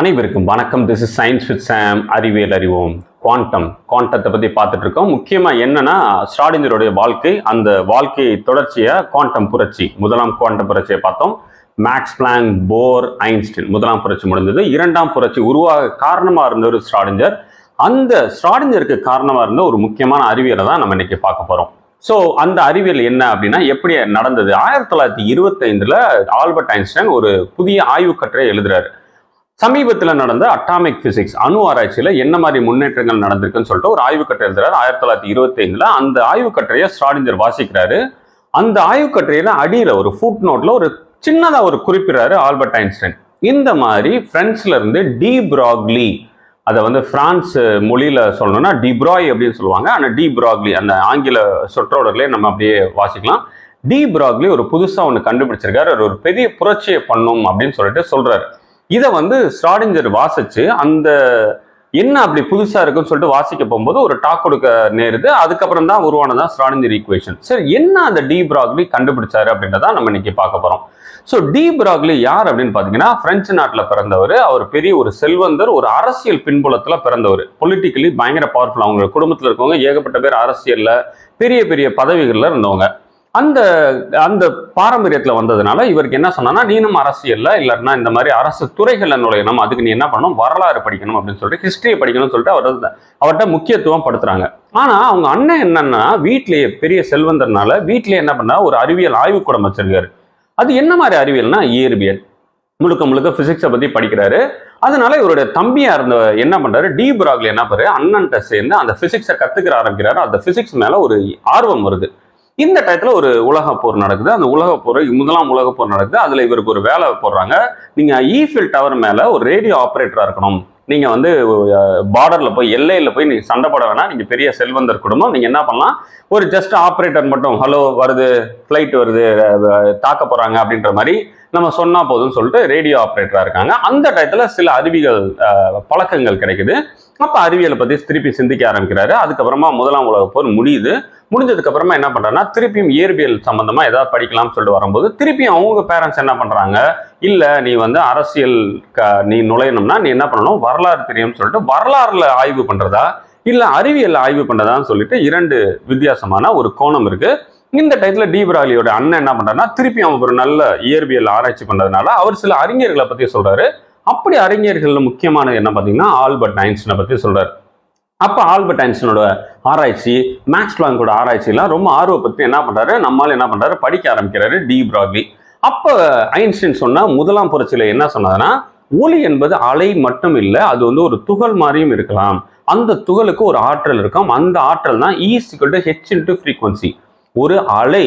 அனைவருக்கும் வணக்கம். This is science with Sam அறிவியல் அறிவோம். குவாண்டம் குவாண்டத்தை பற்றி பார்த்துட்டு இருக்கோம். முக்கியமாக என்னன்னா ஸ்டாடிஞ்சருடைய வாழ்க்கை அந்த வாழ்க்கை தொடர்ச்சியை குவாண்டம் புரட்சி. முதலாம் குவாண்டம் புரட்சியை பார்த்தோம். மேக்ஸ் பிளாங் போர் ஐன்ஸ்டின் முதலாம் புரட்சி முடிந்தது. இரண்டாம் புரட்சி உருவாக காரணமாக இருந்த ஒரு ஸ்டாடிஞ்சர் அந்த ஸ்டாடிஞ்சருக்கு காரணமாக இருந்த ஒரு முக்கியமான அறிவியலை தான் நம்ம இன்னைக்கு பார்க்க போகிறோம் ஸோ அந்த அறிவியல் என்ன அப்படின்னா எப்படி நடந்தது? ஆயிரத்தி தொள்ளாயிரத்தி இருபத்தைந்தில் ஆல்பர்ட் ஐன்ஸ்டைன் ஒரு புதிய ஆய்வுக் கட்டுரை எழுதுறாரு. சமீபத்தில் நடந்த அட்டாமிக் பிசிக்ஸ் அணு ஆராய்ச்சியில் என்ன மாதிரி முன்னேற்றங்கள் நடந்திருக்குன்னு சொல்லிட்டு ஒரு ஆய்வுக்கட்டை எழுதுறாரு. ஆயிரத்தி தொள்ளாயிரத்தி இருபத்தி ஐந்துல அந்த ஆய்வுக்கட்டையை ஸ்ராடிஞ்சர் வாசிக்கிறாரு. அந்த ஆய்வுக்கட்டையில அடியில் ஒரு ஃபுட் நோட்ல ஒரு சின்னதாக ஒரு குறிப்பிடுறாரு ஆல்பர்ட் ஐன்ஸ்டைன். இந்த மாதிரி ஃப்ரெண்ட்ஸ்ல இருந்து டி ப்ராக்லி அதை வந்து பிரான்ஸ் மொழியில சொல்லணும்னா டிப்ராய் அப்படின்னு சொல்லுவாங்க. ஆனால் டி ப்ராக்லி அந்த ஆங்கில சொற்றோடர்களே நம்ம அப்படியே வாசிக்கலாம். டி ப்ராக்லி ஒரு புதுசாக ஒன்று கண்டுபிடிச்சிருக்காரு. ஒரு பெரிய புரட்சியை பண்ணும் அப்படின்னு சொல்லிட்டு சொல்றாரு. இதை வந்து ஸ்ராடிஞ்சர் வாசிச்சு அந்த என்ன அப்படி புதுசா இருக்குன்னு சொல்லிட்டு வாசிக்க போகும்போது ஒரு டாக் கொடுக்க நேருது. அதுக்கப்புறம் தான் உருவானதான் ஸ்ராடிஞ்சர் ஈக்குவேஷன் சரி என்ன அந்த டி பிராக்லி கண்டுபிடிச்சாரு அப்படின்றத நம்ம இன்னைக்கு பார்க்க போறோம். ஸோ டி பிராக்லி யார் அப்படின்னு பார்த்தீங்கன்னா பிரெஞ்சு நாட்டில் பிறந்தவர். அவர் பெரிய ஒரு செல்வந்தர் ஒரு அரசியல் பின்புலத்தில் பிறந்தவர். பொலிட்டிக்கலி பயங்கர பவர்ஃபுல் அவங்க குடும்பத்தில் இருக்கவங்க ஏகப்பட்ட பேர் அரசியலில் பெரிய பெரிய பதவிகளில் இருந்தவங்க. அந்த அந்த பாரம்பரியத்தில் வந்ததுனால இவருக்கு என்ன சொன்னா நீனும் அரசியல்ல இல்லைன்னா இந்த மாதிரி அரசு துறைகளில் நுழையணும். அதுக்கு நீ என்ன பண்ணணும்? வரலாறு படிக்கணும் அப்படின்னு சொல்லிட்டு ஹிஸ்டரியை படிக்கணும்னு சொல்லிட்டு அவர் அவர்கிட்ட முக்கியத்துவம் படுத்துறாங்க ஆனால் அவங்க அண்ணன் என்னன்னா வீட்லயே பெரிய செல்வந்தர்னால வீட்டிலே என்ன பண்ணா ஒரு அறிவியல் ஆய்வுக்கூடம் வச்சிருக்காரு. அது என்ன மாதிரி அறிவியல்னா இயற்பியல். முழுக்க முழுக்க பிசிக்ஸை பற்றி படிக்கிறாரு. அதனால இவருடைய தம்பியாக இருந்த என்ன பண்ணுறாரு டி. பிராக்ல என்ன பண்ணுறாரு அண்ணன்ட்ட சேர்ந்து அந்த பிசிக்ஸை கற்றுக்கிற ஆரம்பிக்கிறாரு. அந்த பிசிக்ஸ் மேலே ஒரு ஆர்வம் வருது. இந்த டயத்தில் ஒரு உலக போர் நடக்குது. அந்த உலக போர் முதலாம் உலக போர் நடக்குது. அதில் இவருக்கு ஒரு வேலை போடுறாங்க. நீங்கள் ஈஃபில் டவர் மேலே ஒரு ரேடியோ ஆப்ரேட்டராக இருக்கணும். நீங்கள் வந்து பார்டரில் போய் எல்லையில் போய் நீங்கள் சண்டை போட வேணாம். நீங்கள் பெரிய செல்வந்தர் குடும்பம். நீங்கள் என்ன பண்ணலாம்? ஒரு ஜஸ்ட் ஆப்ரேட்டர் மட்டும் ஹலோ வருது ஃப்ளைட் வருது தாக்க போகிறாங்க அப்படின்ற மாதிரி நம்ம சொன்னால் போதும்னு சொல்லிட்டு ரேடியோ ஆப்ரேட்டராக இருக்காங்க. அந்த டயத்தில் சில அறிவியல் பழக்கங்கள் கிடைக்குது. அப்போ அறிவியலை பற்றி திருப்பி சிந்திக்க ஆரம்பிக்கிறாரு. அதுக்கப்புறமா முதலாம் உலக போர் முடியுது. முடிஞ்சதுக்கப்புறமா என்ன பண்ணுறாங்கன்னா திருப்பியும் இயற்பியல் சம்மந்தமாக ஏதாவது படிக்கலாம்னு சொல்லிட்டு வரும்போது திருப்பியும் அவங்க பேரண்ட்ஸ் என்ன பண்ணுறாங்க இல்லை நீ வந்து அரசியல் க- நீ நுழையணும்னா நீ என்ன பண்ணணும்? வரலாறு தெரியும்னு சொல்லிட்டு வரலாறுல ஆய்வு பண்ணுறதா இல்லை அறிவியல் ஆய்வு பண்ணுறதான்னு சொல்லிட்டு இரண்டு வித்தியாசமான ஒரு கோணம் இருக்குது இந்த டைத்தில் டி பிராலியோட அண்ணன் என்ன பண்ணுறாருன்னா திருப்பி அவன் ஒரு நல்ல இயற்பியல் ஆராய்ச்சி பண்ணுறதுனால அவர் சில அறிஞர்களை பற்றி சொல்கிறாரு அப்படி அறிஞர்களில் முக்கியமானது என்ன பார்த்தீங்கன்னா ஆல்பர்ட் ஐன்ஸ்டனை பற்றி சொல்கிறார் அப்போ ஆல்பர்ட் ஐன்ஸ்டனோட ஆராய்ச்சி மேக்ஸ் பிளாங்கோட ஆராய்ச்சிலாம் ரொம்ப ஆர்வப்பட்டு என்ன பண்ணுறாரு நம்மால் என்ன பண்ணுறாரு படிக்க ஆரம்பிக்கிறாரு டி பிராக்லி அப்போ ஐன்ஸ்டைன் சொன்னால் முதலாம் புரட்சியில் என்ன சொன்னதுன்னா ஒளி என்பது அலை மட்டும் இல்லை அது வந்து ஒரு துகள் மாதிரியும் இருக்கலாம். அந்த துகளுக்கு ஒரு ஆற்றல் இருக்கும். அந்த ஆற்றல் தான் is equal to h into frequency ஒரு அலை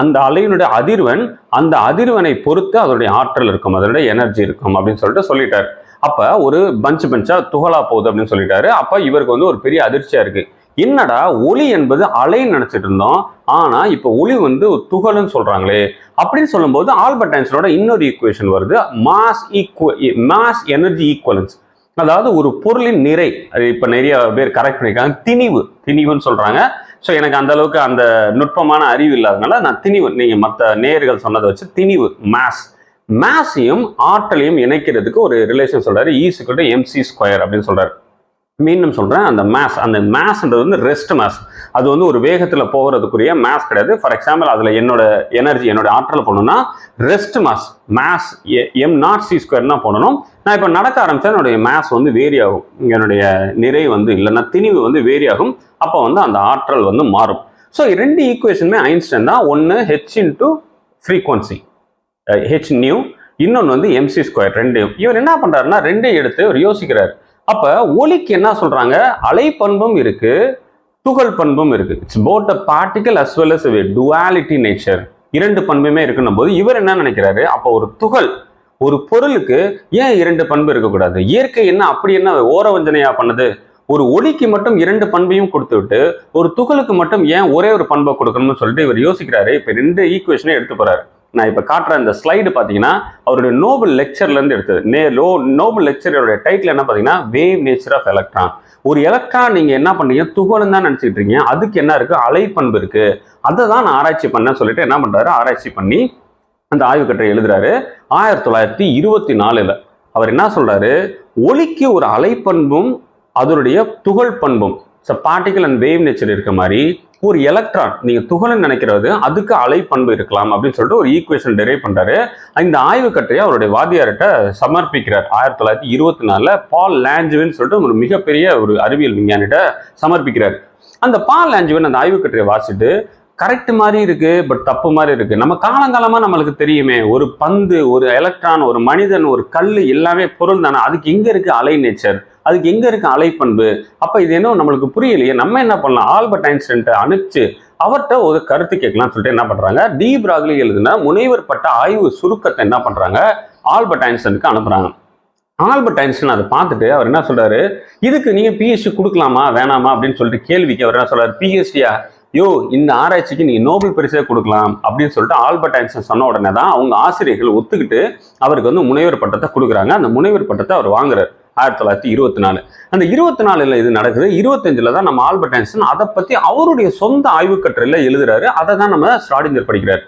அந்த அலையினுடைய அதிர்வன் அந்த அதிர்வனை பொறுத்து அதனுடைய ஆற்றல் இருக்கும் அதனுடைய எனர்ஜி இருக்கும் அப்படின்னு சொல்லிட்டு சொல்லிட்டார். அப்போ ஒரு பஞ்ச் பஞ்சா துகளா போகுது அப்படின்னு சொல்லிட்டாரு. அப்போ இவருக்கு வந்து ஒரு பெரிய அதிர்ச்சியாக இருக்குது என்னடா ஒளி என்பது அலைன்னு நினச்சிட்டு இருந்தோம். ஆனால் இப்போ ஒளி வந்து துகள்னு சொல்கிறாங்களே அப்படின்னு சொல்லும்போது ஆல்பர்ட் ஐன்ஸ்டனோட இன்னொரு ஈக்குவேஷன் வருது. Mass equal mass energy equivalence அதாவது ஒரு பொருளின் நிறை. அது இப்போ நிறைய பேர் கரெக்ட் பண்ணியிருக்காங்க. திணிவு. திணிவுன்னு சொல்கிறாங்க ஸோ எனக்கு அந்த அளவுக்கு அந்த நுட்பமான அறிவு இல்லாதனால நான் திணிவு. நீங்கள் மற்ற நேர்கள் சொன்னதை வச்சு திணிவு. மாஸ் மேஸையும் ஆற்றலையும் இணைக்கிறதுக்கு ஒரு ரிலேஷன் சொல்கிறார் ஈஸுக்கிட்ட எம்சி ஸ்கொயர் அப்படின்னு சொல்கிறார் மீண்டும் சொல்கிறேன் அந்த மேஸ் அந்த மேஸ்ன்றது வந்து ரெஸ்ட் மேஸ் அது வந்து ஒரு வேகத்தில் போகிறதுக்குரிய மேஸ் கிடையாது. ஃபார் எக்ஸாம்பிள் அதில் என்னோட எனர்ஜி என்னோட ஆற்றல் போகணும்னா rest mass mass m naught c தான் போடணும். நான் இப்போ நடக்க ஆரம்பித்தேன் என்னுடைய மேஸ் வந்து வேரி ஆகும் என்னுடைய நிறை வந்து இல்லைன்னா திணிவு வந்து வேரி ஆகும் அப்போ வந்து அந்த ஆற்றல் வந்து மாறும். ஸோ ரெண்டு ஈக்குவேஷனுமே ஐன்ஸ்டைன் தான். ஒன்று h into frequency h nu இன்னொன்று வந்து எம்சி ஸ்கொயர் ரெண்டையும். இவர் என்ன பண்ணுறாருன்னா ரெண்டையும் எடுத்து அவர் யோசிக்கிறார். அப்ப ஒலிக்கு என்ன சொல்றாங்க? அலை பண்பும் இருக்கு துகள் பண்பும் இருக்கு. It's both a particle as well as duality nature இரண்டு பண்புமே இருக்குன்னும் போது இவர் என்ன நினைக்கிறாரு? அப்போ ஒரு துகள் ஒரு பொருளுக்கு ஏன் இரண்டு பண்பு இருக்கக்கூடாது? இயற்கை என்ன அப்படி என்ன ஓரவஞ்சனையா பண்ணுது? ஒரு ஒலிக்கு மட்டும் இரண்டு பண்பையும் கொடுத்து விட்டு ஒரு துகளுக்கு மட்டும் ஏன் ஒரே ஒரு பண்பை கொடுக்கணும்னு சொல்லிட்டு இவர் யோசிக்கிறாரு. இப்போ ரெண்டு ஈக்குவேஷனே எடுத்து போறாரு. நான் இப்போ காட்டுற இந்த ஸ்லைடு பார்த்தீங்கன்னா அவருடைய நோபல் லெக்சர்லேருந்து எடுத்தது. நே லோ நோபல் லெக்சரோடைய டைட்டில் என்ன பார்த்தீங்கன்னா வேவ் நேச்சர் ஆஃப் எலக்ட்ரான் ஒரு எலக்ட்ரான் நீங்கள் என்ன பண்ணீங்க துகளுன்னு தான் நினச்சிட்டு இருக்கீங்க. அதுக்கு என்ன இருக்குது அலைப்பண்பு இருக்குது அதை தான் நான் ஆராய்ச்சி பண்ணேன்னு சொல்லிட்டு என்ன பண்ணுறாரு ஆராய்ச்சி பண்ணி அந்த ஆய்வு கட்டுரை எழுதுறாரு. ஆயிரத்தி தொள்ளாயிரத்தி இருபத்தி நாலில் அவர் என்ன சொல்கிறாரு ஒளிக்கு ஒரு அலைப்பண்பும் அதனுடைய துகள் பண்பும் so particle and wave nature இருக்க மாதிரி ஒரு எலக்ட்ரான் நீங்க துகள்னு நினைக்கிறது அதுக்கு அலை பண்பு இருக்கலாம் அப்படின்னு சொல்லிட்டு ஒரு ஈக்குவேஷன் டெரைவ் பண்றாரு. இந்த ஆய்வு கட்டுரையை அவருடைய வாதியார்கிட்ட சமர்ப்பிக்கிறார். ஆயிரத்தி தொள்ளாயிரத்தி இருபத்தி நாலுல பால் லேஞ்சுவின்னு சொல்லிட்டு ஒரு மிகப்பெரிய ஒரு அறிவியல் விஞ்ஞானிகிட்ட சமர்ப்பிக்கிறார். அந்த பால் லேஞ்சுவின் அந்த ஆய்வு கட்டுரையை வாசிட்டு கரெக்ட் மாதிரி இருக்கு பட் தப்பு மாதிரி இருக்கு. நம்ம காலங்காலமா நம்மளுக்கு தெரியுமே ஒரு பந்து ஒரு எலக்ட்ரான் ஒரு மனிதன் ஒரு கல் எல்லாமே பொருள் தானே. அதுக்கு எங்க இருக்கு அலை நேச்சர் அதுக்கு எங்கே இருக்கு அலைப்பண்பு? அப்போ இது என்ன நம்மளுக்கு புரியலையே. நம்ம என்ன பண்ணலாம்? ஆல்பர்ட் ஐன்ஸ்டன்ட்டை அனுப்பிச்சு அவர்கிட்ட ஒரு கருத்து கேட்கலாம்னு சொல்லிட்டு என்ன பண்ணுறாங்க டி பிராக்லி எழுதின முனைவர் பட்ட ஆய்வு சுருக்கத்தை என்ன பண்ணுறாங்க ஆல்பர்ட் ஐன்ஸ்டனுக்கு அனுப்புகிறாங்க ஆல்பர்ட் ஐன்ஸ்டன் அதை பார்த்துட்டு அவர் என்ன சொல்கிறாரு இதுக்கு நீங்கள் பிஹெச்டி கொடுக்கலாமா? வேணாமா? அப்படின்னு சொல்லிட்டு கேள்விக்கு அவர் என்ன சொல்கிறார் பிஹெச்டியா யோ? இந்த ஆராய்ச்சிக்கு நீங்கள் நோபல் பரிசே கொடுக்கலாம் அப்படின்னு சொல்லிட்டு ஆல்பர்ட் ஐன்ஸ்டன் சொன்ன உடனே தான் அவங்க ஆசிரியர்கள் ஒத்துக்கிட்டு அவருக்கு வந்து முனைவர் பட்டத்தை கொடுக்குறாங்க. அந்த முனைவர் பட்டத்தை அவர் வாங்குறாரு. ஆயிரத்தி தொள்ளாயிரத்தி இருபத்தி நாலு. அந்த இருபத்தி நாலுல இது நடக்குது. இருபத்தஞ்சில் தான் நம்ம ஆல்பர்ட் ஐன்ஸ்டன் அதை பற்றி அவருடைய சொந்த ஆய்வுக்கட்டுரையில் எழுதுறாரு. அதை தான் நம்ம ஸ்டாடிஞ்சர் படிக்கிறார்.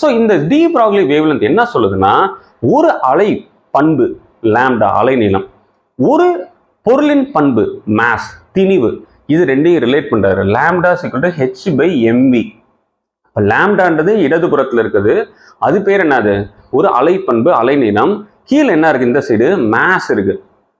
ஸோ இந்த டி ப்ராக்லி வேவ்லென்த் என்ன சொல்லுதுன்னா ஒரு அலை பண்பு லேம்டா அலைநீளம் ஒரு பொருளின் பண்பு மேஸ் திணிவு இது ரெண்டையும் ரிலேட் பண்ணுறாரு லேம்டா சிக்கல் ஹெச் பை எம்வி இப்போ லேம்டான்றது இடதுபுறத்தில் இருக்குது. அது பேர் என்னது? ஒரு அலை பண்பு அலைநீளம். கீழே என்ன இருக்கு? இந்த சைடு மேஸ் இருக்குது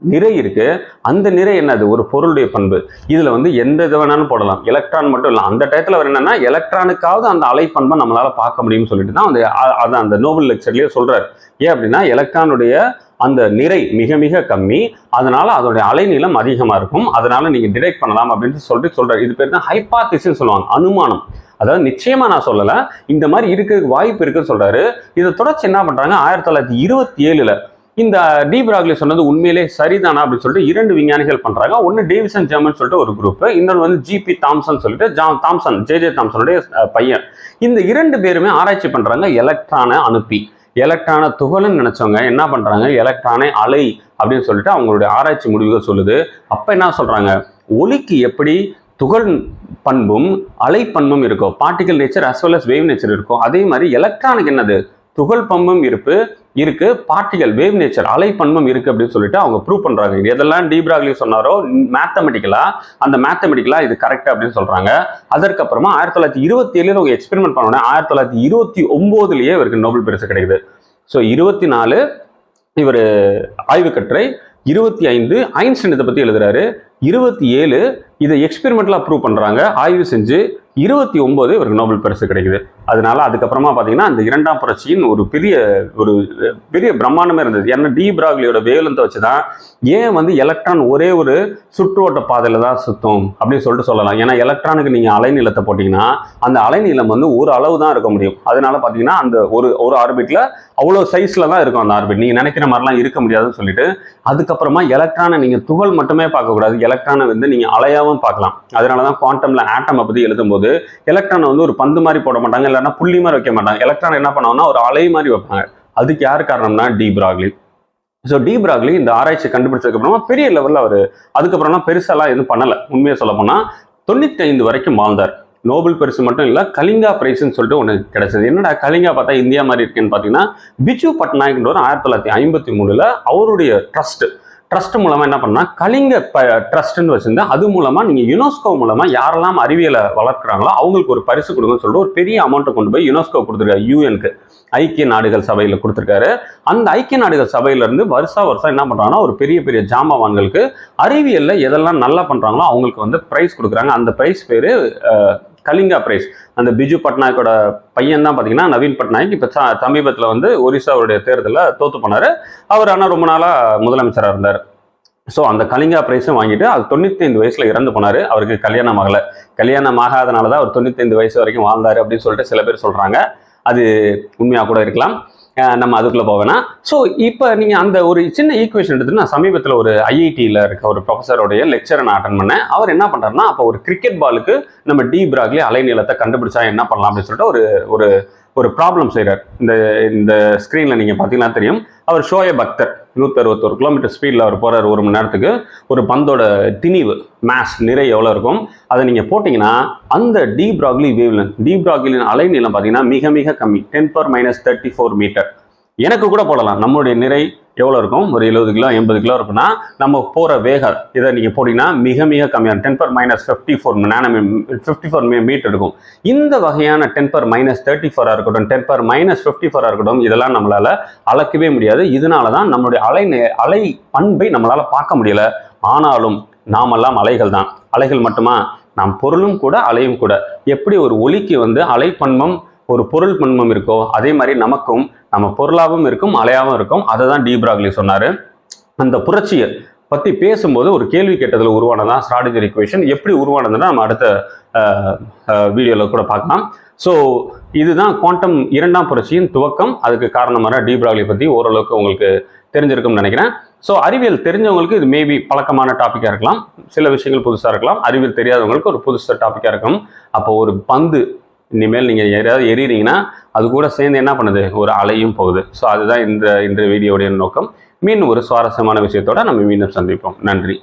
நிறை இருக்கு. அந்த நிறை என்னது? ஒரு பொருளுடைய பண்பு. இதுல வந்து எந்த இது வேணாலும் போடலாம். எலக்ட்ரான் மட்டும் இல்லை. அந்த டயத்தில் அவர் என்னன்னா எலக்ட்ரானுக்காவது அந்த அலை பண்பை நம்மளால பார்க்க முடியும்னு சொல்லிட்டு தான் அந்த அதை அந்த நோபல் லெக்சர்லயே சொல்றாரு. ஏன் அப்படின்னா எலக்ட்ரானுடைய அந்த நிறை மிக மிக கம்மி. அதனால அதோடைய அலைநீளம் அதிகமா இருக்கும். அதனால நீங்க டிடெக்ட் பண்ணலாம் அப்படின்னு சொல்லிட்டு சொல்றாரு. இது பேர் தான் ஹைபாத்திசின்னு சொல்லுவாங்க. அனுமானம். அதாவது நிச்சயமா நான் சொல்லலை. இந்த மாதிரி இருக்கிறதுக்கு வாய்ப்பு இருக்குன்னு சொல்றாரு. இதை தொடர்ச்சி என்ன பண்றாங்க? ஆயிரத்தி தொள்ளாயிரத்தி இருபத்தி ஏழுல இந்த டி பிராக்லி சொன்னது உண்மையிலே சரிதானா அப்படின்னு சொல்லிட்டு இரண்டு விஞ்ஞானிகள் பண்றாங்க. ஒன்னு டேவிசன் ஜெர்மன் சொல்லிட்டு ஒரு குரூப் இன்னொன்று வந்து ஜிபி தாம்சன் சொல்லிட்டு ஜா தாம்சன் ஜே ஜே தாம்சனுடைய பையன். இந்த இரண்டு பேருமே ஆராய்ச்சி பண்றாங்க எலக்ட்ரானை அனுப்பி. எலக்ட்ரானை துகள்னு நினைச்சவங்க என்ன பண்றாங்க? எலக்ட்ரானை அலை அப்படின்னு சொல்லிட்டு அவங்களுடைய ஆராய்ச்சி முடிவுகள் சொல்லுது. அப்ப என்ன சொல்றாங்க? ஒளிக்கு எப்படி துகள் பண்பும் அலை பண்பும் இருக்கும் particle nature as well as wave nature இருக்கும் அதே மாதிரி எலக்ட்ரானுக்கு என்னது? துகள் பம்பம் இருப்பு இருக்கு. பார்ட்டிகல் வேவ் நேச்சர் அலை பண்பம் இருக்கு அப்படின்னு சொல்லிட்டு அவங்க ப்ரூவ் பண்றாங்க. எதெல்லாம் டீப்ராக்லி சொன்னாரோ? மேத்தமெட்டிக்கலா அந்த மேத்தமெட்டிக்கலா இது கரெக்ட் அப்படின்னு சொல்றாங்க. அதற்கப்புறமா ஆயிரத்தி தொள்ளாயிரத்தி இருபத்தி ஏழுல அவங்க எக்ஸ்பெரிமெண்ட் பண்ணோன்னே ஆயிரத்தி தொள்ளாயிரத்தி இருபத்தி ஒன்பதுலயே இவருக்கு நோபல் பரிசு கிடைக்குது. ஸோ இருபத்தி நாலு இவர் ஆய்வு கட்டுரை இருபத்தி ஐந்து ஐன்ஸ்டைன் இதை பற்றி எழுதுறாரு. இருபத்தி ஏழு இதை எக்ஸ்பெரிமெண்ட்லாம் ப்ரூவ் பண்ணுறாங்க ஆய்வு செஞ்சு இருபத்தி ஒன்பது இவருக்கு நோபல் பரிசு கிடைக்குது. அதனால அதுக்கப்புறமா பார்த்தீங்கன்னா அந்த இரண்டாம் புரட்சியின் ஒரு பெரிய ஒரு பெரிய பிரம்மாண்டமே இருந்தது. ஏன்னா டி. பிராக்லியோட வேவலத்தை வச்சு தான் ஏன் வந்து எலக்ட்ரான் ஒரே ஒரு சுற்றுவட்ட பாதையில் தான் சுத்தும் அப்படின்னு சொல்லிட்டு சொல்லலாம். ஏன்னா எலக்ட்ரானுக்கு நீங்கள் அலைநீளத்தை போட்டிங்கன்னா அந்த அலைநீளம் வந்து ஒரு அளவு தான் இருக்க முடியும். அதனால பார்த்தீங்கன்னா அந்த ஒரு ஒரு ஆர்பிட்டில் அவ்வளோ சைஸில் தான் இருக்கும் அந்த ஆர்பிட். நீங்கள் நினைக்கிற மாதிரிலாம் இருக்க முடியாதுன்னு சொல்லிட்டு அதுக்கப்புறமா எலக்ட்ரானை நீங்கள் துகள் மட்டுமே பார்க்கக்கூடாது. எலக்ட்ரானை வந்து நீங்கள் அலையாகவும் பார்க்கலாம். அதனால தான் குவாண்டமில் ஆட்டமை பற்றி எழுதும்போது எலக்ட்ரானை வந்து ஒரு பந்து மாதிரி போட மாட்டாங்க இல்லைன்னா புள்ளி மாதிரி வைக்க மாட்டாங்க. எலக்ட்ரான் என்ன பண்ணுவாங்கன்னா ஒரு அலை மாதிரி வைப்பாங்க. அதுக்கு யார் காரணம்னா de Broglie so de Broglie இந்த ஆராய்ச்சி கண்டுபிடிச்சதுக்கப்புறமா பெரிய லெவலில் அவர் அதுக்கப்புறம்னா பெருசாலாம் எதுவும் பண்ணலை. உண்மையை சொல்ல போனால் தொண்ணூற்றி ஐந்து வரைக்கும் வாழ்ந்தார். நோபல் பரிசு மட்டும் இல்லை கலிங்கா பிரைஸ்னு சொல்லிட்டு ஒன்று கிடைச்சது. என்னடா கலிங்கா பார்த்தா இந்தியா மாதிரி இருக்குன்னு பார்த்தீங்கன்னா பிஜு பட்நாயக்ன்றவர் ஆயிரத்தி தொள்ளாயிரத்தி ஐம்பத்தி மூணுல அவருடைய ட்ரஸ்ட்டு ட்ரஸ்ட் மூலமாக என்ன பண்ணால் கலிங்க ப ட்ரஸ்ட்னு வச்சுருந்தேன் அது மூலமாக நீங்கள் யுனெஸ்கோ மூலமாக யாரெல்லாம் அறிவியலை வளர்க்குறாங்களோ அவங்களுக்கு ஒரு பரிசு கொடுங்கன்னு சொல்லிட்டு ஒரு பெரிய அமௌண்ட்டை கொண்டு போய் யுனெஸ்கோ கொடுத்துருக்காரு யூஎனுக்கு ஐக்கிய நாடுகள் சபையில் கொடுத்துருக்காரு. அந்த ஐக்கிய நாடுகள் சபையிலேருந்து வருஷா வருஷம் என்ன பண்ணுறாங்கன்னா ஒரு பெரிய பெரிய ஜாம்பவான்களுக்கு அறிவியலில் எதெல்லாம் நல்லா பண்ணுறாங்களோ அவங்களுக்கு வந்து ப்ரைஸ் கொடுக்குறாங்க. அந்த ப்ரைஸ் பேர் கலிங்கா பிரைஸ் அந்த பிஜு பட்நாயக்கோட பையன் தான் பார்த்தீங்கன்னா நவீன் பட்நாயக். இப்போ சமீபத்தில் வந்து ஒரிசாவுடைய தேர்தலில் தோத்து போனார். அவர் ஆனால் ரொம்ப நாளாக முதலமைச்சராக இருந்தார். ஸோ அந்த கலிங்கா பிரைஸும் வாங்கிட்டு அது தொண்ணூத்தைந்து வயசில் இறந்து போனார். அவருக்கு கல்யாணம் ஆகலை. கல்யாணம் ஆகாதனால தான் அவர் தொண்ணூத்தைந்து வயசு வரைக்கும் வாழ்ந்தார் அப்படின்னு சொல்லிட்டு சில பேர் சொல்கிறாங்க அது உண்மையாக கூட இருக்கலாம். நம்ம அதுக்குள்ளே போவேனா ஸோ இப்போ நீங்கள் அந்த ஒரு சின்ன ஈக்குவேஷன் எடுத்து நான் சமீபத்தில் ஒரு ஐஐடியில் இருக்க ஒரு ப்ரொஃபஸருடைய லெக்சரை நான் அட்டன் பண்ணேன். அவர் என்ன பண்ணுறாருன்னா அப்போ ஒரு கிரிக்கெட் பாலுக்கு நம்ம டி பிராக்லி அலைநீளத்தை கண்டுபிடிச்சா என்ன பண்ணலாம் அப்படின்னு சொல்லிட்டு ஒரு ஒரு ஒரு ப்ராப்ளம் செய்கிறார் இந்த இந்த ஸ்க்ரீனில் நீங்கள் பார்த்தீங்கன்னா தெரியும். அவர் ஷோய அக்தர் நூற்றி கிலோமீட்டர் ஸ்பீடில் அவர் போகிறார் ஒரு மணி நேரத்துக்கு. ஒரு பந்தோட திணிவு மேஸ் நிறை எவ்வளோ இருக்கும்? அதை நீங்கள் போட்டிங்கன்னா அந்த டி பிராக்லி வேவ்லன் டி பிராக்லின் அலைநீளம் பார்த்தீங்கன்னா மிக மிக கம்மி. Ten power minus thirty four metre எனக்கு கூட போடலாம். நம்மளுடைய நிறை எவ்வளோ இருக்கும்? ஒரு எழுபது கிலோ எண்பது கிலோ இருக்குன்னா நம்ம போகிற வேகம் இதை நீங்கள் போட்டிங்கன்னா மிக மிக கம்மியான ten power minus fifty four nano fifty four metre இருக்கும். இந்த வகையான டென் பர் மைனஸ் தேர்ட்டி ஃபோராக இருக்கட்டும் டென் பர் மைனஸ் ஃபிஃப்டி ஃபோராக இருக்கட்டும் இதெல்லாம் நம்மளால் அளக்கவே முடியாது. இதனால தான் நம்மளுடைய அலை நே- அலை பண்பை நம்மளால் பார்க்க முடியல. ஆனாலும் நாமெல்லாம் அலைகள் தான். அலைகள் மட்டுமா? நாம் பொருளும் கூட அலையும் கூட. எப்படி ஒரு ஒலிக்கு வந்து அலை பண்பம் ஒரு பொருள் பண்பம் இருக்கோ அதே மாதிரி நமக்கும் நம்ம பொருளாகவும் இருக்கும் அலையாகவும் இருக்கும். அதை தான் டீப்ராக்லி சொன்னார். அந்த புரட்சியை பற்றி பேசும்போது ஒரு கேள்வி கேட்டதில் உருவானதான் ஸ்ட்ராட்டஜி இக்குவேஷன் எப்படி உருவானதுன்னா நம்ம அடுத்த வீடியோவில் கூட பார்க்கலாம். ஸோ இதுதான் குவாண்டம் இரண்டாம் புரட்சியின் துவக்கம். அதுக்கு காரணமான டீப்ராக்லி பற்றி ஓரளவுக்கு உங்களுக்கு தெரிஞ்சிருக்கும்னு நினைக்கிறேன். ஸோ அறிவியல் தெரிஞ்சவங்களுக்கு இது மேபி பழக்கமான டாப்பிக்காக இருக்கலாம். சில விஷயங்கள் புதுசாக இருக்கலாம். அறிவியல் தெரியாதவங்களுக்கு ஒரு புதுசாக டாப்பிக்காக இருக்கும். அப்போ ஒரு பந்து இனிமேல் நீங்கள் யாராவது எறிகிறீங்கன்னா அது கூட சேர்ந்து என்ன பண்ணுது? ஒரு அலையும் போகுது. ஸோ அதுதான் இந்த இன்றைய வீடியோடைய நோக்கம். மீண்டும் ஒரு சுவாரஸ்யமான விஷயத்தோட நம்ம மீண்டும் சந்திப்போம். நன்றி.